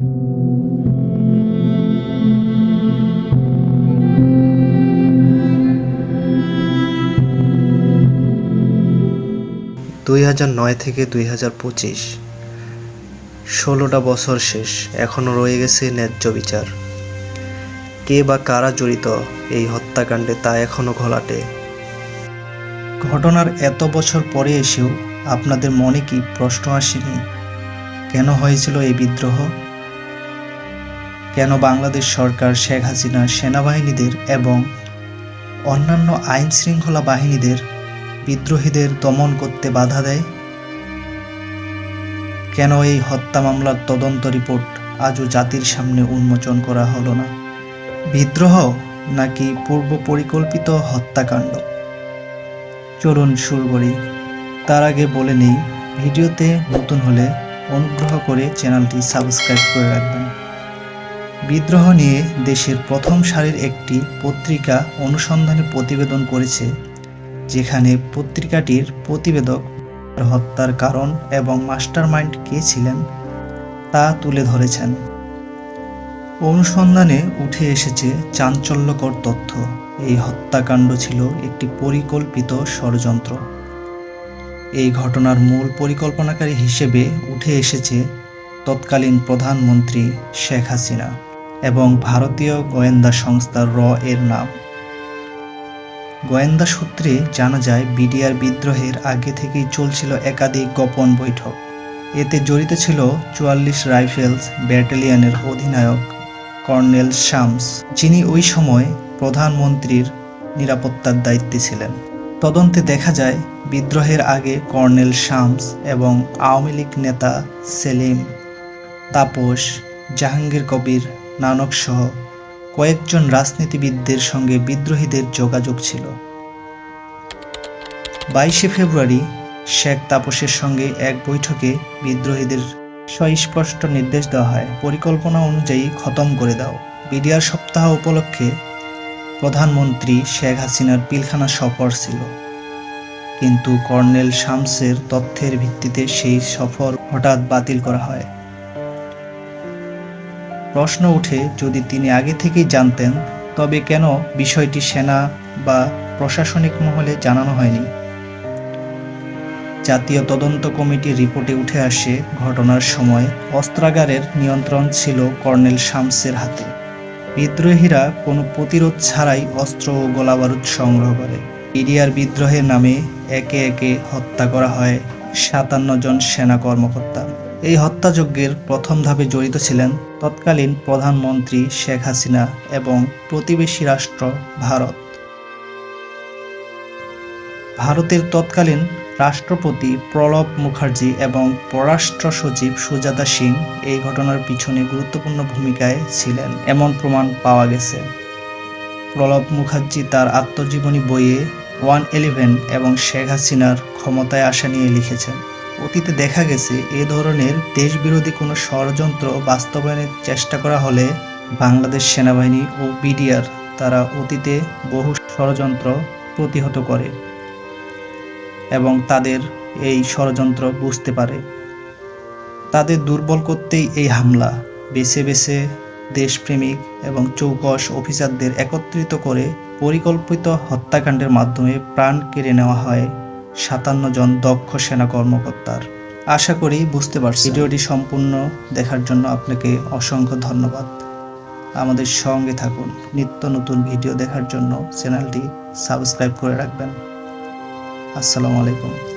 দুই হাজার নয় থেকে দুই হাজার পঁচিশ। ষোলোটা বছর শেষ, এখনও রয়ে গেছে ন্যায্য বিচার। কে বা কারা জড়িত এই হত্যাকাণ্ডে তা এখনও ঘোলাটে। ঘটনার এত বছর পরে এসেও আপনাদের মনে কি প্রশ্ন আসেনি? কেন হয়েছিল এই বিদ্রোহ? কেন বাংলাদেশ সরকার শেখ হাসিনা সেনাবাহিনীদের এবং অন্যান্য আইন শৃঙ্খলা বাহিনীদের বিদ্রোহীদের দমন করতে বাধা দেয়? কেন এই হত্যা মামলার তদন্ত রিপোর্ট আজও জাতির সামনে উন্মোচন করা হলো না? বিদ্রোহ নাকি পূর্ব পরিকল্পিত হত্যাকাণ্ড? চলুন শুরু করি। তার আগে বলে নেই, ভিডিওতে নতুন হলে অনুগ্রহ করে চ্যানেলটি সাবস্ক্রাইব করে রাখবেন। বিদ্রোহ নিয়ে দেশের প্রথম সারির একটি পত্রিকা অনুসন্ধানে প্রতিবেদন করেছে, যেখানে পত্রিকাটির প্রতিবেদক হত্যার কারণ এবং মাস্টারমাইন্ড কে ছিলেন তা তুলে ধরেছেন। অনুসন্ধানে উঠে এসেছে চাঞ্চল্যকর তথ্য। এই হত্যাকাণ্ড ছিল একটি পরিকল্পিত ষড়যন্ত্র। এই ঘটনার মূল পরিকল্পনাকারী হিসেবে উঠে এসেছে তৎকালীন প্রধানমন্ত্রী শেখ হাসিনা। এবং ভারতীয় গোয়েন্দা সংস্থা র এর নাম। গোয়েন্দা সূত্রে জানা যায়, বিডিআর বিদ্রোহের আগে থেকেই চলছিল একাধিক গোপন বৈঠক। এতে জড়িত ছিল চুয়াল্লিশ রাইফেলস ব্যাটালিয়নের অধিনায়ক কর্নেল শামস, যিনি ওই সময় প্রধানমন্ত্রীর নিরাপত্তার দায়িত্বে ছিলেন। তদন্তে দেখা যায়, বিদ্রোহের আগে কর্নেল শামস এবং আওয়ামী লীগ নেতা সেলিম তাপস জাহাঙ্গীর কবির নানক সহ কয়েকজন রাজনীতিবিদদের সঙ্গে বিদ্রোহীদের যোগাযোগ ছিল। বাইশে ফেব্রুয়ারি শেখ তাপসের সঙ্গে এক বৈঠকে বিদ্রোহীদের সুস্পষ্ট নির্দেশ দেওয়া হয়, পরিকল্পনা অনুযায়ী খতম করে দাও। বিডিআর সপ্তাহ উপলক্ষে প্রধানমন্ত্রী শেখ হাসিনার পিলখানা সফর ছিল। কিন্তু কর্নেল শামসের তথ্যের ভিত্তিতে সেই সফর হঠাৎ বাতিল করা হয়। প্রশ্ন উঠে, যদি তিনি আগে থেকেই জানতেন, তবে কেন বিষয়টি সেনা বা প্রশাসনিক মহলে জানানো হয়নি? জাতীয় তদন্ত কমিটির রিপোর্টে উঠে আসে, ঘটনার সময় অস্ত্রাগারের নিয়ন্ত্রণ ছিল কর্নেল শামসের হাতে। বিদ্রোহীরা কোনো প্রতিরোধ ছাড়াই অস্ত্র ও গোলাবারুদ সংগ্রহ করে। ইডিয়ার বিদ্রোহের নামে একে একে হত্যা করা হয় সাতান্ন জন সেনা কর্মকর্তা এই হত্যাযজ্ঞের প্রথম ধাপে জড়িত ছিলেন তৎকালীন প্রধানমন্ত্রী শেখ হাসিনা এবং প্রতিবেশী রাষ্ট্র ভারত। ভারতের তৎকালীন রাষ্ট্রপতি প্রণব মুখার্জি এবং পররাষ্ট্র সচিব সুজাতা সিং এই ঘটনার পিছনে গুরুত্বপূর্ণ ভূমিকায় ছিলেন, এমন প্রমাণ পাওয়া গেছে। প্রণব মুখার্জি তার আত্মজীবনী বইয়ে ওয়ান ইলেভেন এবং শেখ হাসিনার ক্ষমতায় আসা নিয়ে লিখেছেন। অতীতে দেখা গেছে এ ধরনের দেশবিরোধী কোনো ষড়যন্ত্র বাস্তবায়নের চেষ্টা করা হলে বাংলাদেশ সেনাবাহিনী ও বিডিআর তারা অতীতে বহু ষড়যন্ত্র প্রতিহত করে এবং তাদের এই ষড়যন্ত্র বুঝতে পারে। তাদের দুর্বল করতেই এই হামলা বেছে বেছে দেশপ্রেমিক এবং চৌকস অফিসারদের একত্রিত করে পরিকল্পিত হত্যাকাণ্ডের মাধ্যমে প্রাণ কেড়ে নেওয়া হয়। সাতান্ন জন দক্ষ সেনা কর্মকর্তার। আশা করি বুঝতে পারছি ভিডিওটি সম্পূর্ণ দেখার জন্য আপনাকে অসংখ্য ধন্যবাদ। আমাদের সঙ্গে থাকুন। নিত্য নতুন ভিডিও দেখার জন্য চ্যানেলটি সাবস্ক্রাইব করে রাখবেন। আসসালামু আলাইকুম।